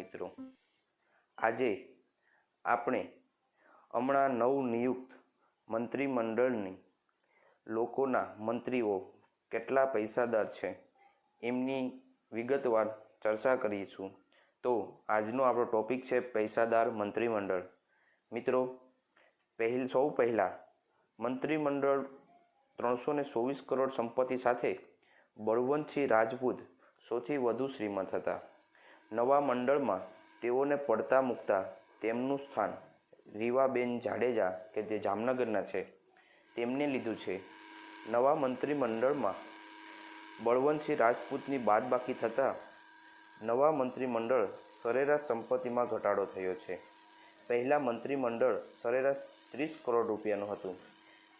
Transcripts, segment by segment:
મિત્રો. આજે આપણે હમણાં નવનિયુક્ત મંત્રીમંડળની લોકોના મંત્રીઓ કેટલા પૈસાદાર છે એમની વિગતવાર ચર્ચા કરીશું. તો આજનો આપણો ટોપિક છે પૈસાદાર મંત્રીમંડળ. મિત્રો, પહેલ, સૌ પહેલાં મંત્રીમંડળ ત્રણસો ને ચોવીસ કરોડ સંપત્તિ સાથે બળવંતસિંહ રાજપૂત સૌથી વધુ શ્રીમંત હતા. નવા મંડળમાં તેઓને પડતા મૂકતા તેમનું સ્થાન રીવાબેન જાડેજા કે જે જામનગરના છે, તેમને લીધું છે. નવા મંત્રીમંડળમાં બળવંતસિંહ રાજપૂતની બાદબાકી થતાં નવા મંત્રીમંડળ સરેરાશ સંપત્તિમાં ઘટાડો થયો છે. પહેલાં મંત્રીમંડળ સરેરાશ ત્રીસ કરોડ રૂપિયાનું હતું,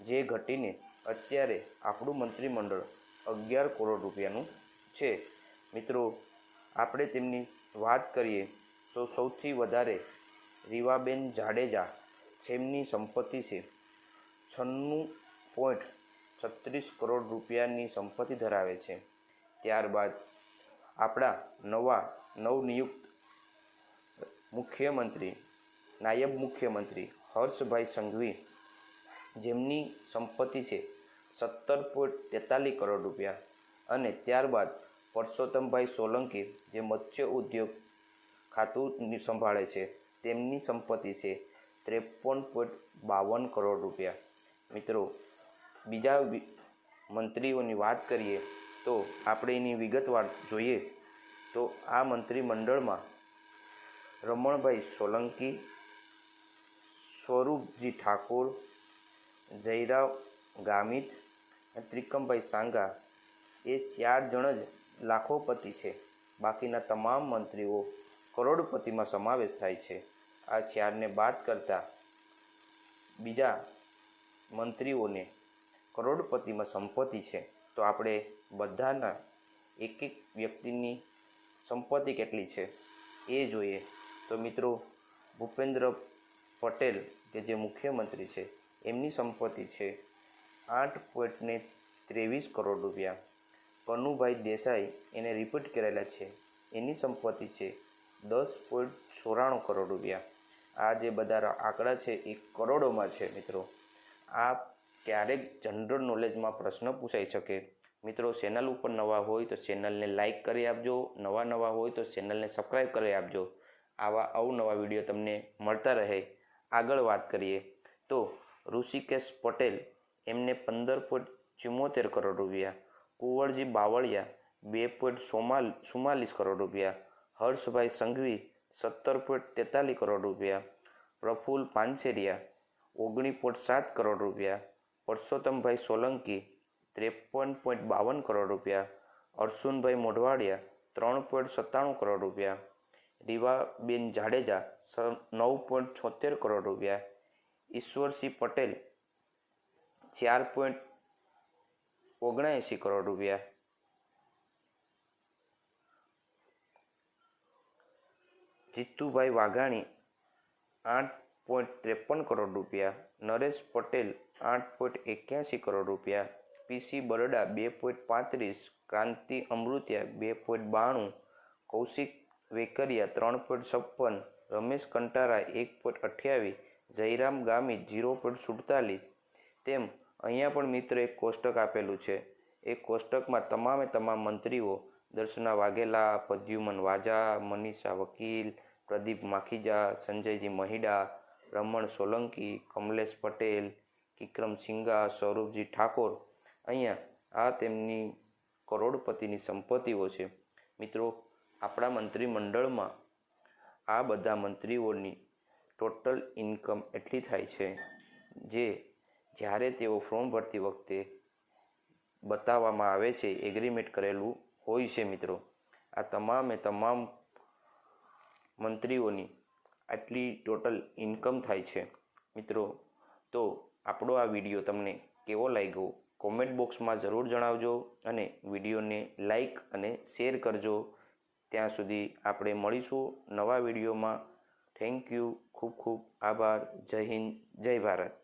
જે ઘટીને અત્યારે આપણું મંત્રીમંડળ અગિયાર કરોડ રૂપિયાનું છે. મિત્રો આપણે તેમની વાત કરીએ, તો સૌથી વધારે રીવાબેન જાડેજા જેમની સંપત્તિ છે. છન્નું પોઈન્ટ છત્રીસ કરોડ રૂપિયાની સંપત્તિ ધરાવે છે. ત્યારબાદ આપણા નવા નવનિયુક્ત મુખ્યમંત્રી, નાયબ મુખ્યમંત્રી હર્ષભાઈ સંઘવી જેમની સંપત્તિ છે સત્તર પોઈન્ટ તેતાલીસ કરોડ રૂપિયા. અને ત્યારબાદ પરસોત્તમભાઈ સોલંકી જે મત્સ્ય ઉદ્યોગ ખાતું સંભાળે છે, તેમની સંપત્તિ છે ત્રેપન પોઈન્ટ બાવન કરોડ રૂપિયા. મિત્રો, બીજા મંત્રીઓની વાત કરીએ તો આપણે એની વિગતવાર જોઈએ તો આ મંત્રીમંડળમાં રમણભાઈ સોલંકી, સ્વરૂપજી ઠાકોર, જયરાવ ગામિત અને ત્રિકમભાઈ સાંગા એ ચાર જણ જ લાખોપતિ છે. બાકીના તમામ મંત્રીઓ કરોડપતિમાં સમાવેશ થાય છે. આ ચારને બાદ કરતાં બીજા મંત્રીઓને કરોડપતિમાં સંપત્તિ છે. તો આપણે બધાના એક એક વ્યક્તિની સંપત્તિ કેટલી છે એ જોઈએ. તો મિત્રો, ભૂપેન્દ્ર પટેલ, કે જે મુખ્યમંત્રી છે, એમની સંપત્તિ છે આઠ પોઈન્ટને ત્રેવીસ કરોડ રૂપિયા. કનુભાઈ દેસાઈ એને રિપીટ કરેલા છે. એની સંપત્તિ છે દસ પોઈન્ટ ચોરાણું કરોડ રૂપિયા. આ જે બધા આંકડા છે એ કરોડોમાં છે મિત્રો. આ ક્યારેક જનરલ નોલેજમાં પ્રશ્ન પૂછાઈ શકે. મિત્રો ચેનલ ઉપર નવા હોય તો ચેનલને લાઇક કરી આપજો. નવા નવા હોય તો ચેનલને સબસ્ક્રાઈબ કરી આપજો. આવા અવનવા વીડિયો તમને મળતા રહે. આગળ વાત કરીએ તો ઋષિકેશ પટેલ એમને પંદર પોઈન્ટ ચુમ્મોતેર કરોડ રૂપિયા કુંવરજી બાવળિયા બે પોઈન્ટ સોમાલ, ચુમ્માલીસ કરોડ રૂપિયા, હર્ષભાઈ સંઘવી સત્તર પોઈન્ટ તેતાલીસ કરોડ રૂપિયા, પ્રફુલ પાનસેરિયા ઓગણીસ પોઈન્ટ સાત કરોડ રૂપિયા, પરસોત્તમભાઈ સોલંકી ત્રેપન પોઈન્ટ બાવન કરોડ રૂપિયા અર્શુનભાઈ મોઢવાડિયા ત્રણ પોઈન્ટ સત્તાણું કરોડ રૂપિયા, રીવાબેન જાડેજા નવ પોઈન્ટ છોતેર કરોડ રૂપિયા, ઈશ્વરસિંહ પટેલ ચાર પોઈન્ટ ઓગણએંસી કરોડ રૂપિયા. જીતુભાઈ વાઘાણી આઠ પોઈન્ટ ત્રેપન કરોડ રૂપિયા. નરેશ પટેલ આઠ પોઈન્ટ એક્યાસી કરોડ રૂપિયા. પીસી બરડા બે પોઈન્ટ પાંત્રીસ. ક્રાંતિ અમૃતિયા બે પોઈન્ટ બાણું. કૌશિક વેકરિયા ત્રણ પોઈન્ટ છપ્પન. રમેશ કંટારા એક પોઈન્ટ અઠ્યાવીસ. જયરામ ગામી જીરો પોઈન્ટ સુડતાલીસ. તેમ અહીંયા પણ મિત્ર એક કોષ્ટક આપેલું છે. એ કોષ્ટકમાં તમામે તમામ મંત્રીઓ, દર્શના વાઘેલા, પદ્યુમન વાજા, મનીષા વકીલ, પ્રદીપ માખીજા, સંજયજી મહિડા, રમણ સોલંકી, કમલેશ પટેલ વિક્રમ સિંગા, સૌરભજી ઠાકોર. અહીંયા આ તેમની કરોડપતિની સંપત્તિઓ છે. મિત્રો, આપણા મંત્રીમંડળમાં આ બધા મંત્રીઓની ટોટલ ઇન્કમ એટલી થાય છે, જે જ્યારે તેઓ ફોર્મ ભરતી વખતે બતાવવામાં આવે છે એગ્રીમેન્ટ કરેલું હોય છે મિત્રો. આ તમામે તમામ મંત્રીઓની આટલી ટોટલ ઇન્કમ થાય છે. મિત્રો, તો આપણો આ વીડિયો તમને કેવો લાગ્યો? કોમેન્ટ બોક્સમાં જરૂર જણાવજો અને વિડીયોને લાઈક અને શેર કરજો. ત્યાં સુધી આપણે મળીશું નવા વિડીયોમાં. થેન્ક યુ ખૂબ ખૂબ આભાર. જય હિન્દ. જય ભારત.